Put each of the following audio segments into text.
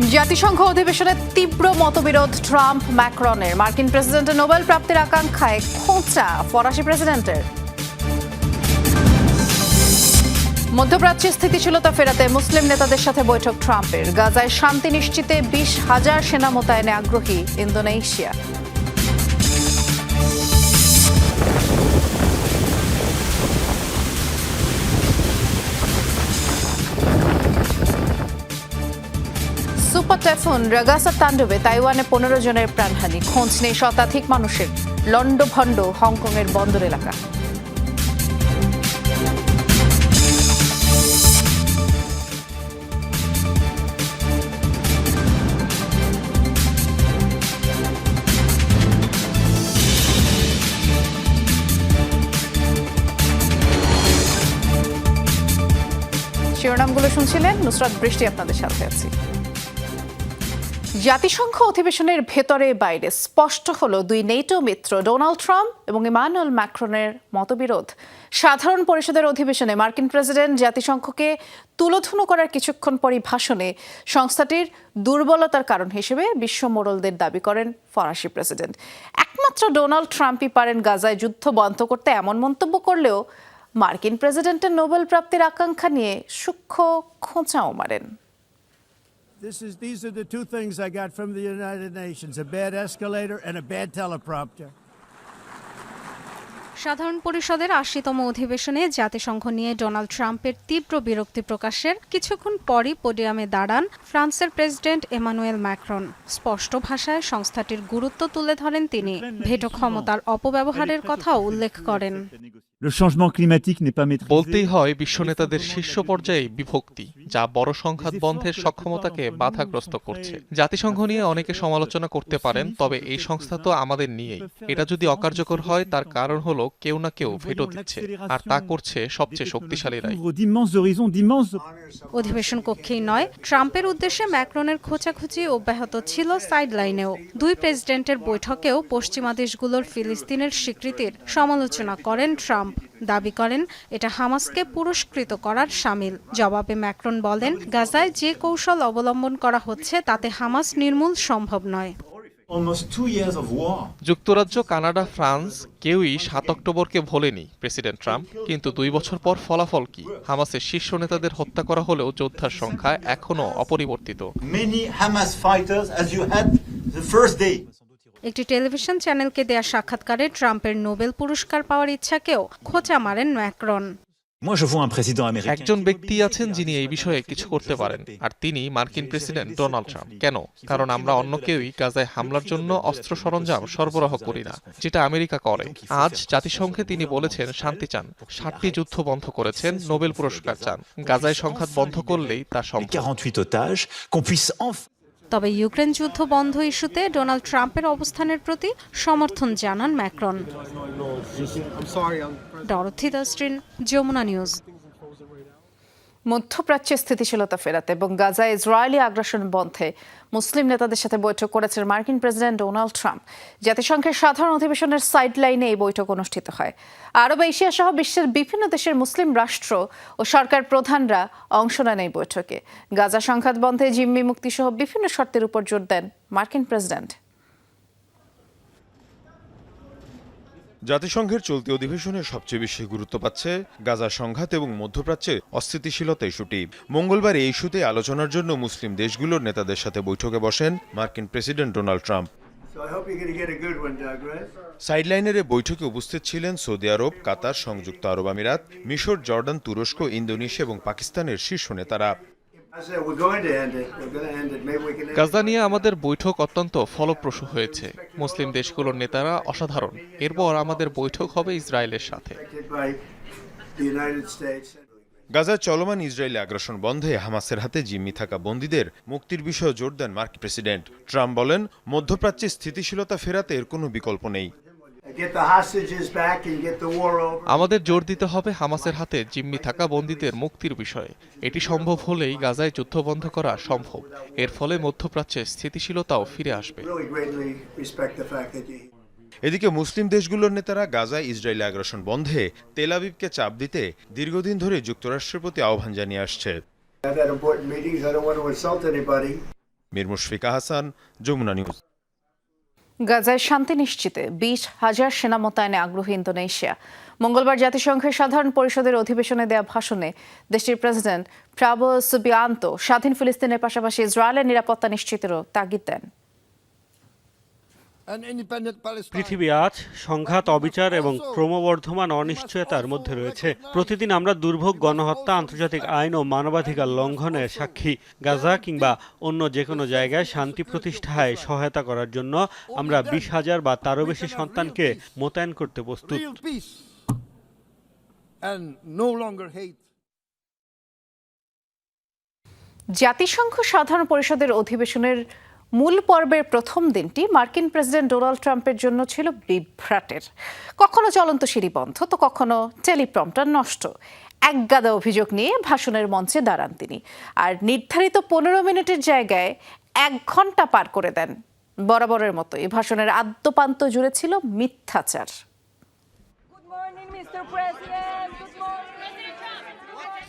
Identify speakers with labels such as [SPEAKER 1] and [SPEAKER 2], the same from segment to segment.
[SPEAKER 1] জাতিসংঘ অধিবেশনে তীব্র মতবিরোধ ট্রাম্প ম্যাক্রনের। মার্কিন প্রেসিডেন্টের নোবেল প্রাপ্তির আকাঙ্ক্ষায় খোঁচা ফরাসি প্রেসিডেন্টের। মধ্যপ্রাচ্যের স্থিতিশীলতা ফেরাতে মুসলিম নেতাদের সাথে বৈঠক ট্রাম্পের। গাজায় শান্তি নিশ্চিতে বিশ হাজার সেনা মোতায়েনে আগ্রহী ইন্দোনেশিয়া। সুপার টাইফুন রাগাসা তাণ্ডবে তাইওয়ানে পনেরো জনের প্রাণহানি খোঁজ নেই শতাধিক মানুষের লন্ডভন্ড হংকংয়ের বন্দর এলাকা শিরোনামগুলো শুনছিলেন নুসরাত বৃষ্টি আপনাদের সাথে আছি জাতিসংঘ অধিবেশনের ভেতরে বাইরে স্পষ্ট হলো দুই নেটো মিত্র, ডোনাল্ড ট্রাম্প এবং ইমানুয়েল ম্যাক্রনের মতবিরোধ। সাধারণ পরিষদের অধিবেশনে মার্কিন প্রেসিডেন্ট জাতিসংঘকে তুলোধুনো করার কিছুক্ষণ পরই ভাষণে সংস্থাটির দুর্বলতার কারণ হিসেবে বিশ্ব মোড়লদের দাবি করেন ফরাসি প্রেসিডেন্ট। একমাত্র ডোনাল্ড ট্রাম্পই পারেন গাজায় যুদ্ধ বন্ধ করতে এমন মন্তব্য করলেও মার্কিন প্রেসিডেন্টের নোবেল প্রাপ্তির আকাঙ্ক্ষা নিয়ে সূক্ষ্ম খোঁচাও মারেন।
[SPEAKER 2] This is, these are the two things I got from the United Nations a bad escalator and a bad teleprompter.
[SPEAKER 3] সাধারণ পরিষদের আশিতম অধিবেশনে জাতিসংঘ নিয়ে ডোনাল্ড ট্রাম্পের তীব্র বিরক্তি প্রকাশের কিছুক্ষণ পরই পোডিয়ামে দাঁড়ান ফ্রান্সের প্রেসিডেন্ট এমানুয়েল ম্যাক্রন। স্পষ্ট ভাষায় সংস্থাটির গুরুত্ব তুলে ধরেন তিনি। ভেটো ক্ষমতার অপব্যবহারের কথাও উল্লেখ করেন।
[SPEAKER 4] বলতেই
[SPEAKER 5] হয় বিশ্ব নেতাদের শীর্ষ পর্যায়ে বিভক্তি যা বড় সংঘাত বন্ধের সক্ষমতাকে বাধাগ্রস্ত করছে। জাতিসংঘ নিয়ে অনেকে সমালোচনা করতে পারেন তবে এই সংস্থা তো আমাদের নিয়েই। এটা যদি অকার্যকর হয় তার কারণ হলো কেউ না কেউ ভেটো দিচ্ছে আর তা করছে সবচেয়ে শক্তিশালীরাই।
[SPEAKER 3] অধিবেশন কক্ষেই নয় ট্রাম্পের উদ্দেশ্যে ম্যাক্রনের খোঁচাখুচি অব্যাহত ছিল সাইডলাইনেও। দুই প্রেসিডেন্টের বৈঠকেও পশ্চিমা দেশগুলোর ফিলিস্তিনের স্বীকৃতির সমালোচনা করেন ট্রাম্প। দাবি করেন এটা হামাসকে পুরস্কৃত করার সামিল। জবাবে ম্যাক্রন বলেন গাজায় যে কৌশল অবলম্বন করা হচ্ছে তাতে হামাস নির্মূল সম্ভব নয়.
[SPEAKER 5] যুক্তরাজ্য কানাডা ফ্রান্স কেউই সাত অক্টোবরকে ভোলেনি প্রেসিডেন্ট ট্রাম্প কিন্তু দুই বছর পর ফলাফল কি? হামাসের শীর্ষ নেতাদের হত্যা করা হলেও যোদ্ধার সংখ্যা এখনও অপরিবর্তিত।
[SPEAKER 3] একটি টেলিভিশন চ্যানেলকে দেয়া সাক্ষাৎকারে ট্রাম্পের নোবেল পুরস্কার পাওয়ার ইচ্ছাকেও খোঁচা মারেন Macron.
[SPEAKER 6] Moi, je vois un président américain. একজন ব্যক্তি
[SPEAKER 5] আছেন যিনি এই বিষয়ে কিছু করতে পারেন আর তিনি মার্কিন প্রেসিডেন্ট ডোনাল্ড ট্রাম্প। কেন? কারণ আমরা অন্য কেউই গাজায় হামলার জন্য অস্ত্র সরঞ্জাম সরবরাহ করি না যেটা আমেরিকা করে। আজ জাতিসংঘে তিনি বলেছেন শান্তি চান। ষাটটি যুদ্ধ বন্ধ করেছেন নোবেল পুরস্কার চান। গাজায় সংঘাত বন্ধ করলেই তা সম্ভব।
[SPEAKER 3] 48 otages, qu'on puisse enfin. তবে ইউক্রেন যুদ্ধ বন্ধ ইস্যুতে ডোনাল্ড ট্রাম্পের অবস্থানের প্রতি সমর্থন জানান ম্যাক্রন ডরথি দাস্ট্রিন যমুনা নিউজ
[SPEAKER 1] মধ্যপ্রাচ্যে স্থিতিশীলতা ফেরাতে এবং গাজায় ইসরায়েলি আগ্রাসন বন্ধে মুসলিম নেতাদের সাথে বৈঠক করেছেন মার্কিন প্রেসিডেন্ট ডোনাল্ড ট্রাম্প। জাতিসংঘের সাধারণ অধিবেশনের সাইড লাইনে এই বৈঠক অনুষ্ঠিত হয়। আরব এশিয়া সহ বিশ্বের বিভিন্ন দেশের মুসলিম রাষ্ট্র ও সরকার প্রধানরা অংশ নেন এই বৈঠকে। গাজা সংঘাত বন্ধে জিম্মি মুক্তি সহ বিভিন্ন শর্তের উপর জোর দেন মার্কিন প্রেসিডেন্ট।
[SPEAKER 7] জাতিসংঘের চলতি অধিবেশনে সবচেয়ে বেশি গুরুত্ব পাচ্ছে গাজা সংঘাত এবং মধ্যপ্রাচ্যে অস্থিতিশীলতা ইস্যুটি। মঙ্গলবার এই ইস্যুতে আলোচনার জন্য মুসলিম দেশগুলোর নেতাদের সাথে বৈঠকে বসেন মার্কিন প্রেসিডেন্ট ডোনাল্ড ট্রাম্প? সাইডলাইনের এই বৈঠকে উপস্থিত ছিলেন সৌদি আরব কাতার সংযুক্ত আরব আমিরাত মিশর জর্ডান তুরস্ক ইন্দোনেশিয়া এবং পাকিস্তানের শীর্ষ নেতারা।
[SPEAKER 5] গাজা নিয়ে আমাদের বৈঠক অত্যন্ত ফলপ্রসূ হয়েছে। মুসলিম দেশগুলোর নেতারা অসাধারণ। এরপর আমাদের বৈঠক হবে ইসরায়েলের সাথে.
[SPEAKER 7] গাজায় চলমান ইসরায়েলি আগ্রাসন বন্ধে হামাসের হাতে জিম্মি থাকা বন্দীদের মুক্তির বিষয়ে জোর দেন মার্কিন প্রেসিডেন্ট। ট্রাম্প বলেন মধ্যপ্রাচ্যে স্থিতিশীলতা ফেরাতে এর কোনো বিকল্প নেই।
[SPEAKER 8] Get the
[SPEAKER 2] hostages
[SPEAKER 8] back and get the war over.
[SPEAKER 5] আমাদের জোর দিতে হবে হামাসের হাতে জিম্মি থাকা বন্দীদের মুক্তির বিষয়ে এটি সম্ভব হলেই গাজায় যুদ্ধ বন্ধ করা সম্ভব এর ফলে মধ্যপ্রাচ্যে স্থিতিশীলতাও ফিরে আসবে Really
[SPEAKER 2] greatly respect the fact that you.
[SPEAKER 7] এদিকে মুসলিম দেশগুলোর নেতারা গাজায় ইসরায়েলি আগ্রাসন বন্ধে তেল আবিবকে চাপ দিতে দীর্ঘদিন ধরে যুক্তরাষ্ট্রের প্রতি আহ্বান জানিয়ে আসছে
[SPEAKER 8] I've had important meetings. I don't want to insult anybody.
[SPEAKER 7] Mir Mushfika Hasan Jamuna news
[SPEAKER 1] গাজায় শান্তি নিশ্চিতে বিশ হাজার সেনা মোতায়েনে আগ্রহী ইন্দোনেশিয়া মঙ্গলবার জাতিসংঘের সাধারণ পরিষদের অধিবেশনে দেয়া ভাষণে দেশটির প্রেসিডেন্ট প্রাবো সুবিয়ান্ত স্বাধীন ফিলিস্তিনের পাশাপাশি ইসরায়েলের নিরাপত্তা নিশ্চিতেরও তাগিদ দেন.
[SPEAKER 9] পৃথিবী আজ সংঘাত অবিচার এবং ক্রমবর্ধমান অনিশ্চয়তার মধ্যে রয়েছে। প্রতিদিন আমরা দুর্ভোগ গণহত্যা আন্তর্জাতিক আইন ও মানবাধিকার লঙ্ঘনের সাক্ষী। গাজা কিংবা অন্য যে কোনো জায়গায় শান্তি প্রতিষ্ঠায় সহায়তা করার জন্য আমরা বিশ হাজার বা তারও বেশি সন্তানকে মোতায়েন করতে প্রস্তুত.
[SPEAKER 1] জাতিসংঘ সাধারণ পরিষদের অধিবেশনের মূল পর্বের প্রথম দিনটি মার্কিন প্রেসিডেন্ট ডোনাল্ড ট্রাম্পের জন্য ছিল বিভ্রাটের। কখনো চলন্ত সিঁড়ি বন্ধ, তো কখনো টেলিপ্রম্পটার নষ্ট। একগাদা অভিযোগ নিয়ে ভাষণের মঞ্চে দাঁড়ান তিনি। আর নির্ধারিত পনেরো মিনিটের জায়গায় এক ঘণ্টা পার করে দেন। বরাবরের মতো এই ভাষণের আদ্যপান্ত জুড়ে ছিল মিথ্যাচার.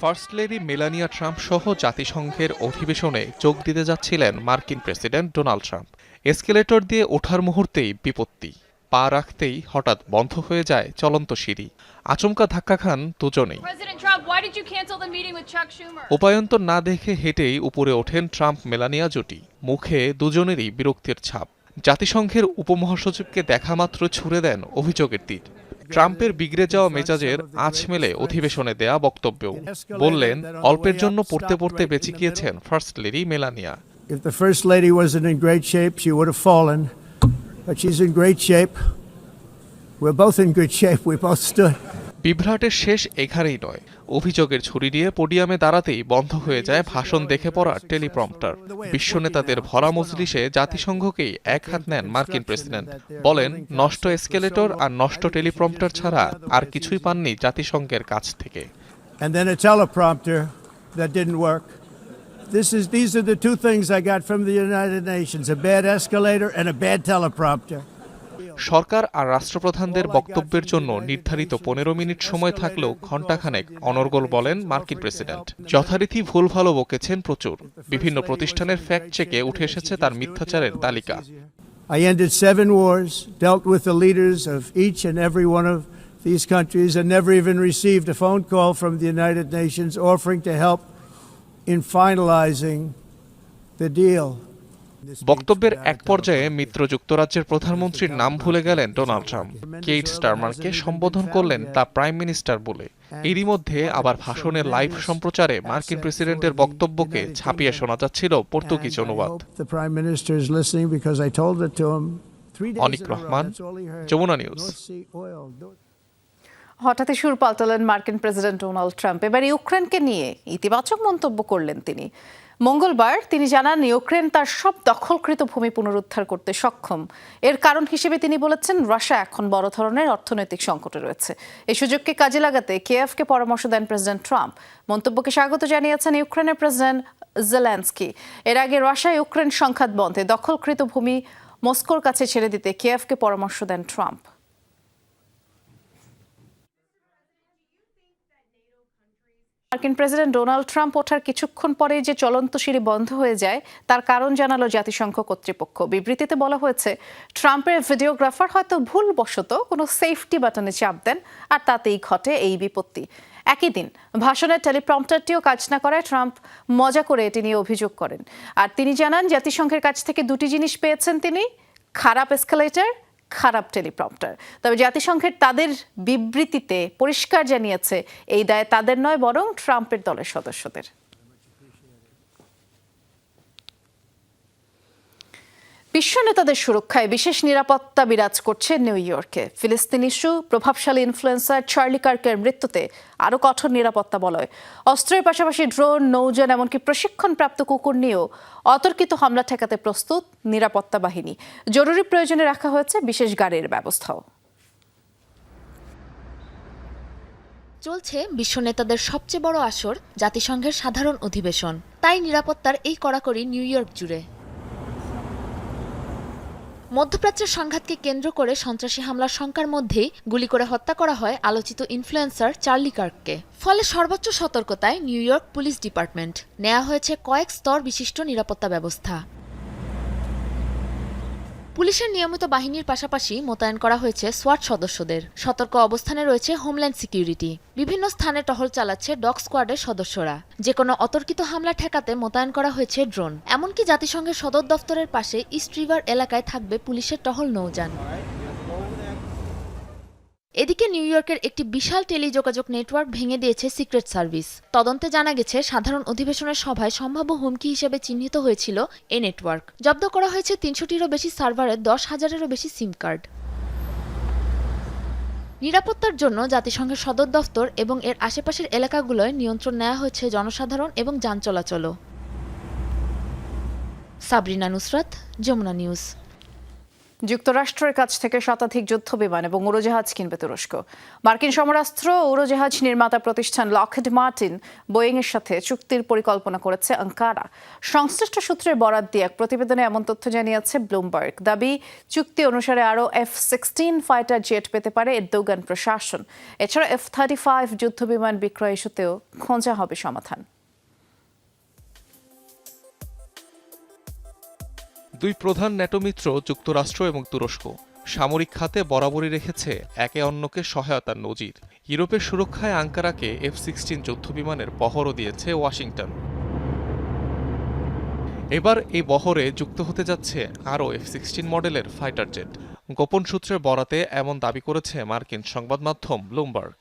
[SPEAKER 5] ফার্স্ট লেডি মেলানিয়া ট্রাম্প সহ জাতিসংঘের অধিবেশনে যোগ দিতে যাচ্ছিলেন মার্কিন প্রেসিডেন্ট ডোনাল্ড ট্রাম্প। এসকেলেটর দিয়ে ওঠার মুহূর্তেই বিপত্তি। পা রাখতেই হঠাৎ বন্ধ হয়ে যায় চলন্ত সিঁড়ি। আচমকা ধাক্কা খান দুজনেই? উপায়ন্তর না দেখে হেঁটেই উপরে ওঠেন ট্রাম্প মেলানিয়া জুটি। মুখে দুজনেরই বিরক্তির ছাপ। জাতিসংঘের উপমহাসচিবকে দেখা মাত্র ছুড়ে দেন অভিযোগের তীর।
[SPEAKER 2] ট্রাম্পের বিগড়ে যাওয়া মেজাজের আঁচ মেলে অধিবেশনে
[SPEAKER 5] দেয়া বক্তব্য
[SPEAKER 2] বললেন অল্পের জন্য পড়তে পড়তে বেঁচে গিয়েছেন
[SPEAKER 5] first lady Melania
[SPEAKER 2] If the First Lady wasn't in great shape, she would have fallen. But she's in great shape. We're both in good shape. We both stood.
[SPEAKER 5] বিভ্রাটের শেষ এখানেই নয় অভিযোগের ছুরি দিয়ে পোডিয়ামে দাঁড়াতেই বন্ধ হয়ে যায় ভাষণ দেখে পড়া টেলিপ্রম্পটার
[SPEAKER 2] বিশ্ব নেতাদের ভরা মজলিসে জাতিসংঘকেই
[SPEAKER 5] এক হাত নেন মার্কিন প্রেসিডেন্ট বলেন নষ্ট এসকেলেটর আর নষ্ট টেলিপ্রম্পটার ছাড়া আর কিছুই পাননি জাতিসংঘের কাছ থেকে.
[SPEAKER 2] This is, these are the two things I got from the United Nations a bad escalator and a bad teleprompter.
[SPEAKER 5] সরকার আর রাষ্ট্রপ্রধানদের বক্তব্যের জন্য নির্ধারিত পনেরো মিনিট সময় থাকলেও ঘণ্টাখানেক অনর্গল বলেন মার্কিন প্রেসিডেন্ট যথারীতি ভুলভালও বকেছেন প্রচুর বিভিন্ন প্রতিষ্ঠানের ফ্যাক্ট চেকে উঠে এসেছে তার মিথ্যাচারের তালিকা
[SPEAKER 2] I ended seven wars, dealt with the leaders of each and every one of these countries, and never even received a phone call from the United Nations offering to help in finalizing the deal. বক্তব্যের এক পর্যায়ে মিত্র
[SPEAKER 5] যুক্তরাজ্যের প্রধানমন্ত্রীর নাম ভুলে গেলেন Donald Trump Kate স্টারমারকে সম্বোধন করলেন তা প্রাইম মিনিস্টার বলে
[SPEAKER 2] এরই মধ্যে আবার ভাষণের লাইভ
[SPEAKER 5] সম্প্রচারে মার্কিন প্রেসিডেন্টের বক্তব্যকে ছাপিয়ে শোনা যাচ্ছিল পর্তুগিজ অনুবাদ
[SPEAKER 2] অনিক. রহমান. যমুনা নিউজ।
[SPEAKER 1] হঠাৎই সুর পাল্টালেন মার্কিন প্রেসিডেন্ট ডোনাল্ড ট্রাম্প এবার ইউক্রেনকে নিয়ে ইতিবাচক মন্তব্য করলেন তিনি মঙ্গলবার তিনি জানান, ইউক্রেন তার সব দখলকৃত ভূমি পুনরুদ্ধার করতে সক্ষম। এর কারণ হিসেবে তিনি বলেছেন, রাশিয়া এখন বড় ধরনের অর্থনৈতিক সংকটে রয়েছে। এই সুযোগকে কাজে লাগাতে কেএফকে পরামর্শ দেন প্রেসিডেন্ট ট্রাম্প। মন্তব্যকে স্বাগত জানিয়েছেন ইউক্রেনের প্রেসিডেন্ট জেলেন্সকি। এর আগে রাশিয়া ইউক্রেন সংঘাত বন্ধে দখলকৃত ভূমি মস্কোর কাছে ছেড়ে দিতে কেএফকে পরামর্শ দেন ট্রাম্প। মার্কিন প্রেসিডেন্ট ডোনাল্ড ট্রাম্প ওঠার কিছুক্ষণ পরে যে চলন্ত সিঁড়ি বন্ধ হয়ে যায়, তার কারণ জানালো জাতিসংঘ কর্তৃপক্ষ। বিবৃতিতে বলা হয়েছে, ট্রাম্পের ভিডিওগ্রাফার হয়তো ভুলবশত কোনো সেফটি বাটনে চাপ দেন, আর তাতেই ঘটে এই বিপত্তি। একই দিন, ভাষণের টেলিপ্রম্পটারটিও কাজ না করায় ট্রাম্প মজা করে এটি নিয়ে অভিযোগ করেন। আর তিনি জানান, জাতিসংঘের কাছ থেকে দুটি জিনিস পেয়েছেন তিনি, খারাপ এসকালেটর খারাপ টেলিপ্রম্পটার তবে জাতিসংঘের তাদের বিবৃতিতে পরিষ্কার জানিয়েছে, এই দায় তাদের নয়, বরং ট্রাম্পের দলের সদস্যদের। বিশ্ব নেতাদের সুরক্ষায় বিশেষ নিরাপত্তা বিরাজ করছে নিউ ইয়র্কে। ফিলিস্তিন ইস্যু, প্রভাবশালী ইনফ্লুয়েন্সার চার্লি কার্কের মৃত্যুতে আরও কঠোর নিরাপত্তা বলয়। অস্ত্রের পাশাপাশি ড্রোন, নৌযান, এমনকি প্রশিক্ষণপ্রাপ্ত কুকুর নিয়েও অতর্কিত হামলা ঠেকাতে প্রস্তুত নিরাপত্তা বাহিনী। জরুরি প্রয়োজনে রাখা হয়েছে বিশেষ গাড়ির ব্যবস্থাও।
[SPEAKER 10] চলছে বিশ্ব নেতাদের সবচেয়ে বড় আসর, জাতিসংঘের সাধারণ অধিবেশন। তাই নিরাপত্তার এই কড়াকড়ি নিউ ইয়র্ক জুড়ে। মধ্যপ্রাচ্যের সংঘাতকে কেন্দ্র করে সন্ত্রাসী হামলার শঙ্কার মধ্যেই গুলি করে হত্যা করা হয় আলোচিত ইনফ্লুয়েন্সার চার্লি কার্ককে। ফলে সর্বোচ্চ সতর্কতায় নিউ ইয়র্ক পুলিশ ডিপার্টমেন্ট। নেওয়া হয়েছে কয়েক স্তর বিশিষ্ট নিরাপত্তা ব্যবস্থা। পুলিশের নিয়মিত বাহিনীর পাশাপাশি মোতায়েন করা হয়েছে সোয়াট সদস্যদের। সতর্ক অবস্থানে রয়েছে হোমল্যান্ড সিকিউরিটি বিভিন্ন স্থানে টহল চালাচ্ছে ডগ স্কোয়াডের সদস্যরা। যে কোনো অতর্কিত হামলা ঠেকাতে মোতায়েন করা হয়েছে ড্রোন। এমনকি জাতিসংঘের সদর দফতরের পাশে ইস্ট রিভার এলাকায় থাকবে পুলিশের টহল নৌযান। এদিকে নিউ ইয়র্কের একটি বিশাল টেলিযোগাযোগ নেটওয়ার্ক ভেঙে দিয়েছে সিক্রেট সার্ভিস। তদন্তে জানা গেছে, সাধারণ অধিবেশনের সভায় সম্ভাব্য হুমকি হিসেবে চিহ্নিত হয়েছিল এ নেটওয়ার্ক। জব্দ করা হয়েছে তিনশোটিরও বেশি সার্ভারের দশ হাজারেরও বেশি সিম কার্ড। নিরাপত্তার জন্য জাতিসংঘের সদর দফতর এবং এর আশেপাশের এলাকাগুলোয় নিয়ন্ত্রণ নেওয়া হয়েছে জনসাধারণ এবং যান চলাচলও। সাবরিনা নুসরাত, যমুনা নিউজ।
[SPEAKER 1] যুক্তরাষ্ট্রের কাছ থেকে শতাধিক যুদ্ধ বিমান এবং উড়োজাহাজ কিনবে তুরস্ক। মার্কিন সমরাস্ত্র উড়োজাহাজ নির্মাতা প্রতিষ্ঠান লকহেড মার্টিন বোয়িং এর সাথে চুক্তির পরিকল্পনা করেছে আঙ্কারা। সংশ্লিষ্ট সূত্রের বরাত দিয়ে এক প্রতিবেদনে এমন তথ্য জানিয়েছে ব্লুমবার্গ। দাবি, চুক্তি অনুসারে আরও এফ সিক্সটিন ফাইটার জেট পেতে পারে এরদোগান প্রশাসন। এছাড়া এফ থার্টি ফাইভ যুদ্ধ বিমান বিক্রয় ইস্যুতেও খোঁজা হবে সমাধান।
[SPEAKER 5] দুই প্রধান ন্যাটো মিত্র যুক্তরাষ্ট্র এবং তুরস্ক। সামরিক খাতে বরাবরই রেখেছে একে অন্যকে সহায়তার নজির। ইউরোপের সুরক্ষায় আঙ্কারাকে এফ সিক্সটিন যুদ্ধবিমানের বহরও দিয়েছে ওয়াশিংটন। এবার এই বহরে যুক্ত হতে যাচ্ছে আরও এফ সিক্সটিন মডেলের ফাইটার জেট। গোপন সূত্রের বরাতে এমন দাবি করেছে মার্কিন সংবাদ মাধ্যম ব্লুমবার্গ।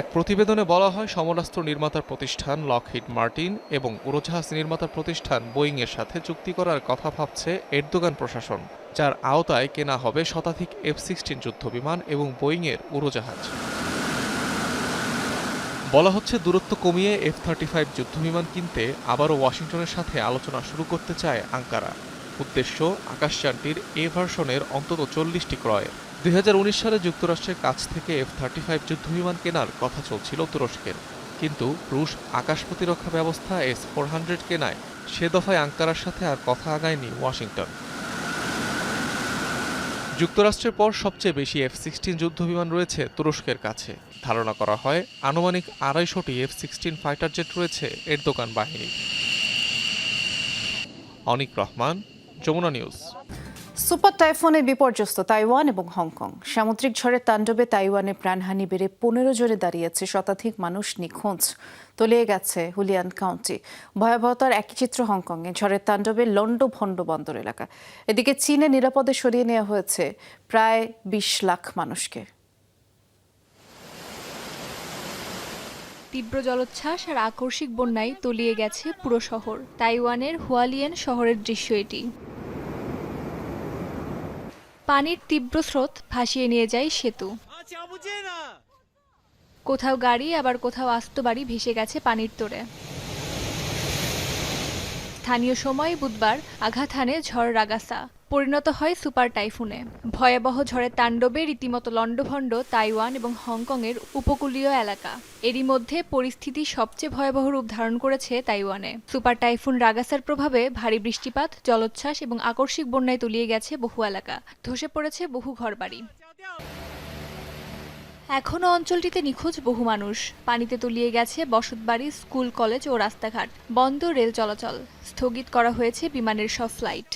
[SPEAKER 5] এক প্রতিবেদনে বলা হয়, সমরাস্ত্র নির্মাতার প্রতিষ্ঠান লকহিড মার্টিন এবং উড়োজাহাজ নির্মাতার প্রতিষ্ঠান বোয়িং এর সাথে চুক্তি করার কথা ভাবছে এরদোগান প্রশাসন, যার আওতায় কেনা হবে শতাধিক এফ সিক্সটিন যুদ্ধবিমান এবং বোয়িং এর উড়োজাহাজ। বলা হচ্ছে, দূরত্ব কমিয়ে এফ থার্টি ফাইভ যুদ্ধবিমান কিনতে আবারও ওয়াশিংটনের সাথে আলোচনা শুরু করতে চায় আঙ্কারা। উদ্দেশ্য, আকাশযানটির এ ভার্সনের অন্তত চল্লিশটি ক্রয়ের। দুই হাজার উনিশ সালে যুক্তরাষ্ট্রের কাছ থেকে এফ থার্টি ফাইভ যুদ্ধবিমান কেনার কথা চলছিল তুরস্কের। কিন্তু রুশ আকাশ প্রতিরক্ষা ব্যবস্থা এস ফোর হান্ড্রেড কেনায় সে দফায় আঙ্কারার সাথে আর কথা আগায়নি ওয়াশিংটন। যুক্তরাষ্ট্রের পর সবচেয়ে বেশি এফ সিক্সটিন যুদ্ধবিমান রয়েছে তুরস্কের কাছে। ধারণা করা হয়, আনুমানিক আড়াইশোটি এফ সিক্সটিন ফাইটার জেট রয়েছে এর দোকান বাহিনী। অনিক রহমান, যমুনা নিউজ।
[SPEAKER 1] সুপার টাইফুনে বিপর্যস্ত তাইওয়ান এবং হংকং। সামুদ্রিক ঝড়ের তাণ্ডবে তাইওয়ানে প্রাণহানি বেড়ে পনেরো জনে দাঁড়িয়েছে শতাধিক মানুষ নিখোঁজ। তলিয়ে গেছে হুলিয়ান কাউন্টি। ভয়াবহতার একই চিত্র হংকংয়ে। ঝড়ের তাণ্ডবে লন্ড ভন্ড বন্দর এলাকা। এদিকে চীনে নিরাপদে সরিয়ে নেওয়া হয়েছে প্রায় বিশ লাখ মানুষকে।
[SPEAKER 11] তীব্র জলোচ্ছ্বাস আর আকস্মিক বন্যায় তলিয়ে গেছে পুরো শহর। তাইওয়ানের হুয়ালিয়েন শহরের দৃশ্য এটি। পানির তীব্র স্রোত ভাসিয়ে নিয়ে যায় সেতু। কোথাও গাড়ি আবার কোথাও আস্ত বাড়ি ভেসে গেছে পানির তোড়ে স্থানীয় সময় বুধবার আঘাত হানে ঝড় রাগাসা। পরিণত হয় সুপার টাইফুনে। ভয়াবহ ঝড়ের তাণ্ডবে রীতিমতো লণ্ডভণ্ড তাইওয়ান এবং হংকংয়ের উপকূলীয় এলাকা। এরই মধ্যে পরিস্থিতি সবচেয়ে ভয়াবহ রূপ ধারণ করেছে তাইওয়ানে। সুপার টাইফুন রাগাসার প্রভাবে ভারী বৃষ্টিপাত, জলোচ্ছ্বাস এবং আকস্মিক বন্যায় তলিয়ে গেছে বহু এলাকা। ধসে পড়েছে বহু ঘরবাড়ি। এখনও অঞ্চলটিতে নিখোঁজ বহু মানুষ। পানিতে তলিয়ে গেছে বসতবাড়ি, স্কুল, কলেজ ও রাস্তাঘাট। বন্ধ রেল চলাচল। স্থগিত করা হয়েছে বিমানের সব ফ্লাইট।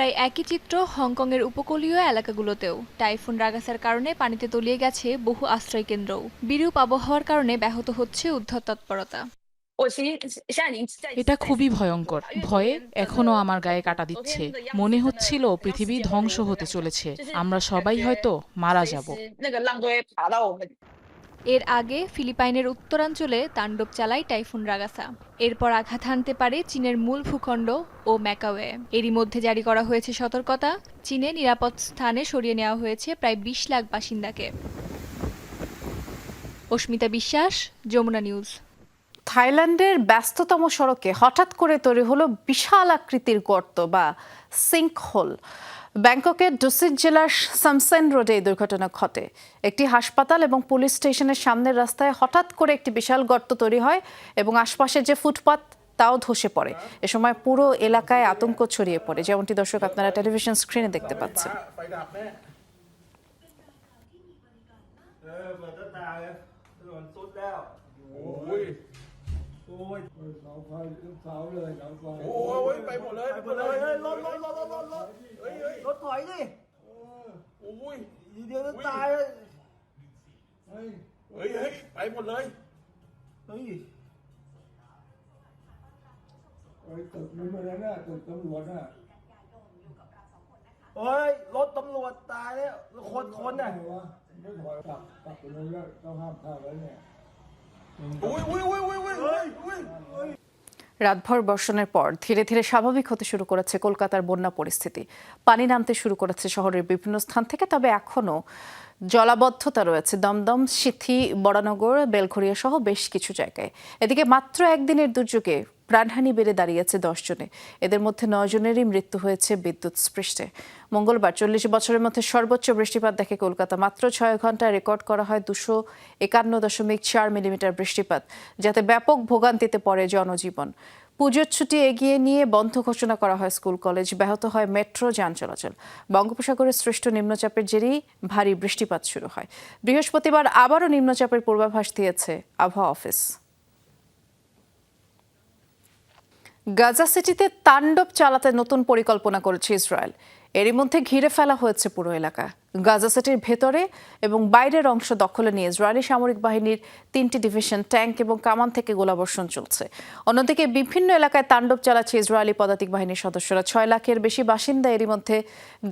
[SPEAKER 11] প্রায় একই চিত্র হংকংয়ের উপকূলীয় এলাকাগুলোতেও টাইফুন রাগাসার কারণে পানিতে তলিয়ে গেছে বহু আশ্রয় কেন্দ্রও বিরূপ আবহাওয়ার কারণে ব্যাহত হচ্ছে উদ্ধার তৎপরতা
[SPEAKER 12] এটা খুবই ভয়ঙ্কর ভয়ে এখনও আমার গায়ে কাটা দিচ্ছে মনে হচ্ছিল পৃথিবী ধ্বংস হতে চলেছে আমরা সবাই হয়তো মারা যাব
[SPEAKER 11] এর আগে ফিলিপাইনের উত্তরাঞ্চলে তাণ্ডব চালায় টাইফুন রাগাসা। এরপর আঘাত হানতে পারে চীনের মূল ভূখণ্ড ও ম্যাকাওয়ে। এরই মধ্যে জারি করা হয়েছে সতর্কতা। চীনে নিরাপদ স্থানে সরিয়ে নেওয়া হয়েছে প্রায় বিশ লাখ বাসিন্দাকে। অস্মিতা বিশ্বাস, যমুনা নিউজ।
[SPEAKER 1] থাইল্যান্ডের ব্যস্ততম সড়কে হঠাৎ করে তৈরি হলো বিশাল আকৃতির গর্ত বা সিঙ্কহোল। ব্যাংককের ডুসিট জেলার সামসেন রোডে এই দুর্ঘটনা ঘটে। একটি হাসপাতাল এবং পুলিশ স্টেশনের সামনের রাস্তায় হঠাৎ করে একটি বিশাল গর্ত তৈরি হয় এবং আশপাশের যে ফুটপাত, তাও ধসে পড়ে। এ সময় পুরো এলাকায় আতঙ্ক ছড়িয়ে পড়ে। যেমনটি দর্শক আপনারা টেলিভিশন স্ক্রিনে দেখতে পাচ্ছেন।
[SPEAKER 8] โอ้ยสางพัสาวเลยสางพัโอ้ยไปหมดเลยไปหมดเลยเฮ้ยรถรถรถรถรถเฮ้ยเฮ้ยรถถอยดิโอ้ยเดียวจะตายเลยเฮ้ยเฮ้ยเฮ้ยไปหมดเลยเฮ้ยเฮ้ยตึกนี้มาแน่ตึกตำรวจน่ะเฮ้ยรถตำรวจตายแล้วคนคนน่ะไม่ถอยกลับกลับไปนู้นแล้วต้องห้ามเข้าแล้วเนี่ย
[SPEAKER 1] রাতভর বর্ষণের পর ধীরে ধীরে স্বাভাবিক হতে শুরু করেছে কলকাতার বন্যা পরিস্থিতি। পানি নামতে শুরু করেছে শহরের বিভিন্ন স্থান থেকে, তবে এখনও জলাবদ্ধতা রয়েছে। দমদম, সিথি, বড়ানগর বেলঘরিয়া সহ বেশ কিছু জায়গায়। এদিকে মাত্র একদিনের দুর্যোগে প্রাণহানি বেড়ে দাঁড়িয়েছে জনে। এদের মধ্যে জনেরই মৃত্যু হয়েছে বিদ্যুৎ স্পৃষ্টে। মঙ্গলবার চল্লিশ বছরের মধ্যে সর্বোচ্চ বৃষ্টিপাত দেখে কলকাতা। মাত্র ছয় ঘন্টায় রেকর্ড করা হয় দুশো একান্ন দশমিক চার মিলিমিটার বৃষ্টিপাত, যাতে ব্যাপক ভোগান্তিতে পড়ে জনজীবন। পুজোর ছুটি এগিয়ে নিয়ে বন্ধ ঘোষণা করা হয় স্কুল, কলেজ। ব্যাহত হয় মেট্রো যান চলাচল। বঙ্গোপসাগরের সৃষ্ট নিম্নচাপের জেরেই ভারী বৃষ্টিপাত শুরু হয়। বৃহস্পতিবার আবারও নিম্নচাপের পূর্বাভাস দিয়েছে আবহাওয়া অফিস। গাজা সিটিতে তাণ্ডব চালাতে নতুন পরিকল্পনা করেছে ইসরায়েল। এরই মধ্যে ঘিরে ফেলা হয়েছে পুরো এলাকা। গাজা সিটির ভেতরে এবং বাইরের অংশ দখলে নিয়ে ইসরায়েলি সামরিক বাহিনীর তিনটি ডিভিশন, ট্যাঙ্ক এবং কামান থেকে গোলাবর্ষণ চলছে। অন্যদিকে বিভিন্ন এলাকায় তাণ্ডব চালাচ্ছে ইসরায়েলি পদাতিক বাহিনীর সদস্যরা। ছয় লাখের বেশি বাসিন্দা এরই মধ্যে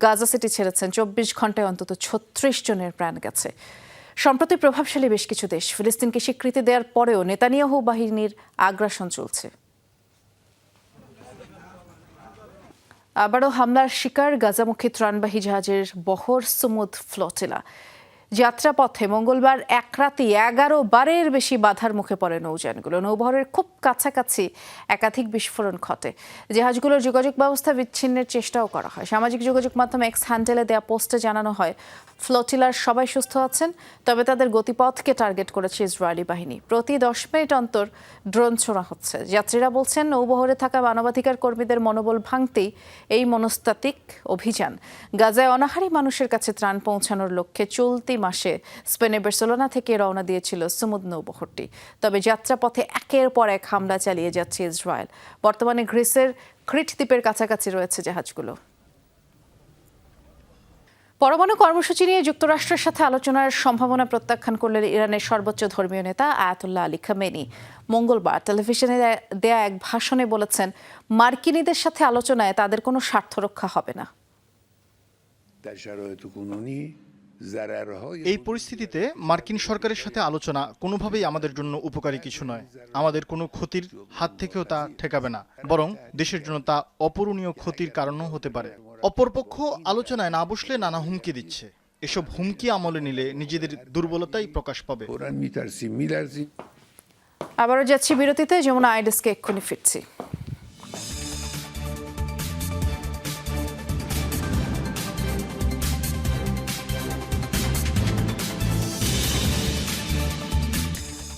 [SPEAKER 1] গাজা সিটি ছেড়েছেন। চব্বিশ ঘন্টায় অন্তত ছত্রিশ জনের প্রাণ গেছে। সম্প্রতি প্রভাবশালী বেশ কিছু দেশ, ফিলিস্তিনকে স্বীকৃতি দেওয়ার পরেও নেতানিয়াহু বাহিনীর আগ্রাসন চলছে। আবারও হামলার শিকার গাজামুখী ত্রাণবাহী জাহাজের বহর সুমুদ ফ্লোটিলা। যাত্রাপথে মঙ্গলবার এক রাতে এগারো বারের বেশি বাধার মুখে পড়ে নৌযানগুলো। নৌবহরের খুব কাছাকাছি একাধিক বিস্ফোরণ ঘটে। জাহাজগুলোর যোগাযোগ ব্যবস্থা বিচ্ছিন্নের চেষ্টাও করা হয়। সামাজিক যোগাযোগ মাধ্যমে এক্স হ্যান্ডেলে দেয়া পোস্টে জানানো হয়, ফ্লোটিলার সবাই সুস্থ আছেন, তবে তাদের গতিপথকে টার্গেট করেছে ইসরায়েলি বাহিনী। প্রতি দশ মিনিট অন্তর ড্রোন ছোড়া হচ্ছে। যাত্রীরা বলছেন, নৌবহরে থাকা মানবাধিকার কর্মীদের মনোবল ভাঙতেই এই মনস্তাত্ত্বিক অভিযান। গাজায় অনাহারী মানুষের কাছে ত্রাণ পৌঁছানোর লক্ষ্যে চলতি মাসে স্পেনের বার্সেলোনা থেকে রওনা দিয়েছিল সুমুদ নৌবহরটি। তবে যাত্রাপথে একের পর এক হামলা চালিয়ে যাচ্ছে ইসরায়েল। বর্তমানে গ্রিসের ক্রিট দ্বীপের কাছাকাছি রয়েছে জাহাজগুলো। পরমাণু কর্মসূচি নিয়ে যুক্তরাষ্ট্রের সাথে আলোচনার সম্ভাবনা প্রত্যাখ্যান করলেন ইরানের সর্বোচ্চ ধর্মীয় নেতা আয়াতুল্লাহ আলী খামেনি। মঙ্গলবার টেলিভিশনে দেয়া এক ভাষণে বলেছেন, মার্কিনীদের সাথে আলোচনায় তাদের কোনো স্বার্থ রক্ষা হবে না।
[SPEAKER 13] এই পরিস্থিতিতে মার্কিন সরকারের সাথে আলোচনা কোনোভাবেই আমাদের জন্য
[SPEAKER 14] উপকারী কিছু নয়।
[SPEAKER 13] আমাদের কোনো ক্ষতির হাত থেকেও তা ঠেকাবে না বরং দেশের জন্য
[SPEAKER 14] তা অপূরণীয় ক্ষতির কারণও হতে পারে।
[SPEAKER 13] অপরপক্ষ আলোচনায় না বসলে নানা হুমকি দিচ্ছে।
[SPEAKER 14] এসব হুমকি আমলে নিলে নিজেদের দুর্বলতাই প্রকাশ পাবে।
[SPEAKER 1] আবারও যাচ্ছি বিরতিতে যেমন আইডেসকে এক্ষুনি ফিরছি।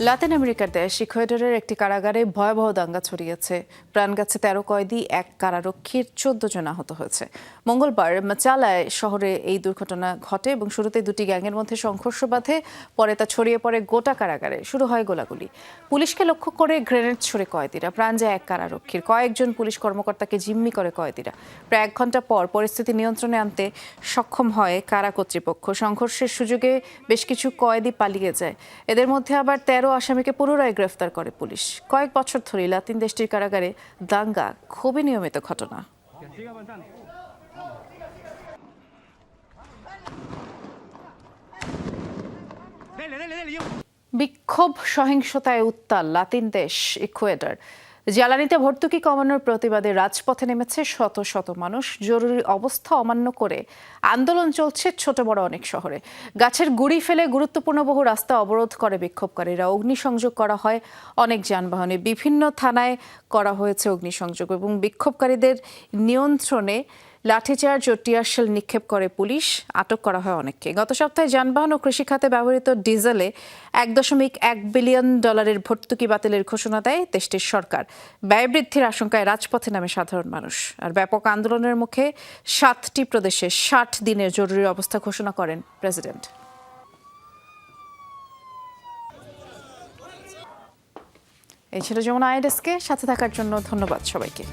[SPEAKER 1] লাতিন আমেরিকার দেশ ইকুয়েডরের একটি কারাগারে ভয়াবহ দাঙ্গা ছড়িয়েছে। প্রাণ গেছে তেরো কয়েদি, এক কারারক্ষীর চোদ্দ জন আহত হয়েছে। মঙ্গলবার মাচালায় শহরে এই দুর্ঘটনা ঘটে এবং শুরুতে দুটি গ্যাংয়ের মধ্যে সংঘর্ষ বাধে, পরে তা ছড়িয়ে পড়ে গোটা কারাগারে। শুরু হয় গোলাগুলি। পুলিশকে লক্ষ্য করে গ্রেনেড ছুড়ে কয়েদিরা। প্রাণ যায় এক কারারক্ষীর। কয়েকজন পুলিশ কর্মকর্তাকে জিম্মি করে কয়েদিরা। প্রায় এক ঘণ্টা পর পরিস্থিতি নিয়ন্ত্রণে আনতে সক্ষম হয় কারা কর্তৃপক্ষ। সংঘর্ষের সুযোগে বেশ কিছু কয়েদি পালিয়ে যায়। এদের মধ্যে আবার তেরো আসামিকে পুনরায় গ্রেফতার করে পুলিশ। কয়েক বছর ধরে লাতিন দেশটির কারাগারে দাঙ্গা, খুবই নিয়মিত ঘটনা। বিক্ষোভ, সহিংসতায় উত্তাল লাতিন দেশ, ইকুয়েডর। জ্বালানিতে ভর্তুকি কমানোর প্রতিবাদে রাজপথে নেমেছে শত শত মানুষ। জরুরি অবস্থা অমান্য করে আন্দোলন চলছে ছোট বড় অনেক শহরে। গাছের গুড়ি ফেলে গুরুত্বপূর্ণ বহু রাস্তা অবরোধ করে বিক্ষোভকারীরা। অগ্নিসংযোগ করা হয় অনেক যানবাহনে। বিভিন্ন থানায় করা হয়েছে অগ্নিসংযোগ এবং বিক্ষোভকারীদের নিয়ন্ত্রণে লাঠিচার্জ ও টিয়ারশেল নিক্ষেপ করে পুলিশ, আটক করা হয় অনেককে। গত সপ্তাহে যানবাহন ও কৃষিখাতে ব্যবহৃত ডিজেলে এক দশমিক এক বিলিয়ন ডলারের ভর্তুকি বাতিলের ঘোষণা দেয় দেশটির সরকার। ব্যয় বৃদ্ধির আশঙ্কায় রাজপথে নামে সাধারণ মানুষ। আর ব্যাপক আন্দোলনের মুখে সাতটি প্রদেশে ষাট দিনের জরুরি অবস্থা ঘোষণা করেন প্রেসিডেন্ট। এই ছিল যেমন আইডেস্কে সাথে থাকার জন্য ধন্যবাদ সবাইকে।